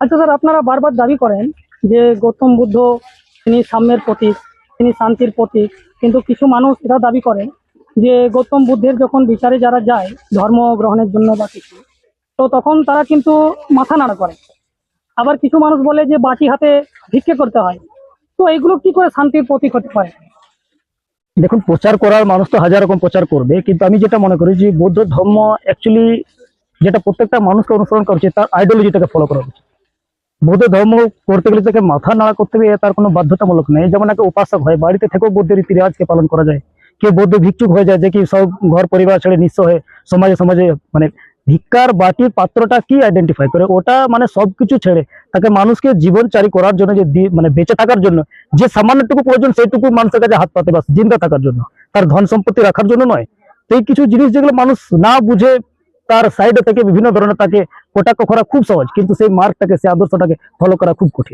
আচ্ছা স্যার, আপনারা বারবার দাবি করেন যে গৌতম বুদ্ধ, তিনি সাম্যের প্রতীক, তিনি শান্তির প্রতীক, কিন্তু কিছু মানুষ এটা দাবি করেন যে গৌতম বুদ্ধের যখন বিচারে যারা যায় ধর্ম গ্রহণের জন্য বা কিছু, তো তখন তারা কিন্তু মাথা নাড়া করে। আবার কিছু মানুষ বলে যে বাটি হাতে ভিক্ষে করতে হয়। তো এইগুলো কি করে শান্তির প্রতীক হতে পারে? দেখুন, প্রচার করার মানুষ তো হাজার রকম প্রচার করবে, কিন্তু আমি যেটা মনে করি যে বৌদ্ধ ধর্ম অ্যাকচুয়ালি যেটা প্রত্যেকটা মানুষকে অনুসরণ করছে তার আইডিওলজিটাকে ফলো করা উচিত। বৌদ্ধ ধর্ম করতে গেলে তাকে মাথা নাড়া করতে হবে তার কোনো বাধ্যতামূলক নেই। যেমন একটা উপাসক হয়, বাড়িতে থেকেও বৌদ্ধ রীতি রেওয়াজকে পালন করা যায়। কেউ বৌদ্ধ ভিক্ষুক হয়ে যায়, যে কি সব ঘর পরিবার ছেড়ে নিঃস্ব হয়ে সমাজে সমাজে মানে ভিক্ষার বাটির পাত্রটা কি আইডেন্টিফাই করে? ওটা মানে সবকিছু ছেড়ে তাকে মানুষকে জীবনচারী করার জন্য, যে মানে বেঁচে থাকার জন্য, যে সামান্যটুকু প্রয়োজন সেইটুকু মানুষের কাছে হাত পাতে বাস জিন্দা থাকার জন্য। তার ধন সম্পত্তি রাখার জন্য নয়। এই কিছু জিনিস যেগুলো মানুষ না বুঝে তার সাইডে থেকে বিভিন্ন ধরনের তাকে কটাক্ষ করা খুব সহজ কিন্তু সেই মার্কটাকে সেই আদর্শটাকে ফলো করা খুব কঠিন